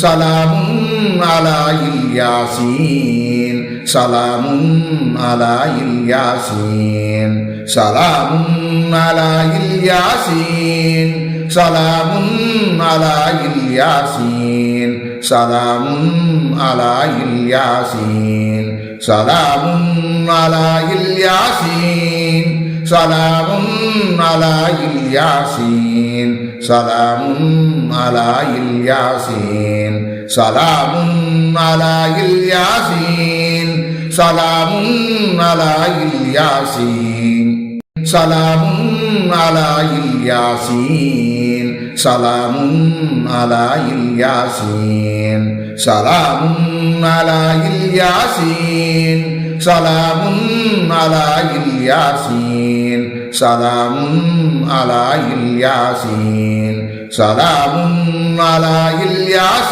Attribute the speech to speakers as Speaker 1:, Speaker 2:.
Speaker 1: সালামুন আলা ইয়াসিন সালামুন আলা ইয়াসিন সালামুন আলা ইয়াসিন সালামুন আলা ইয়াসিন সালামুন আলা ইয়াসিন সালামুন আলা ইয়াসিন সালামুন আলা ইয়াসিন সালামুন আলা সালামুন আলা ইয়াসিন, সালামুন আলা ইয়াসিন, সালামুন আলা ইয়াসিন, সালামুন আলা ইয়াসিন, সালামুন আলা ইয়াসিন, সালামুন আলা ইয়াসিন, সালামুন আলা ইয়াসিন।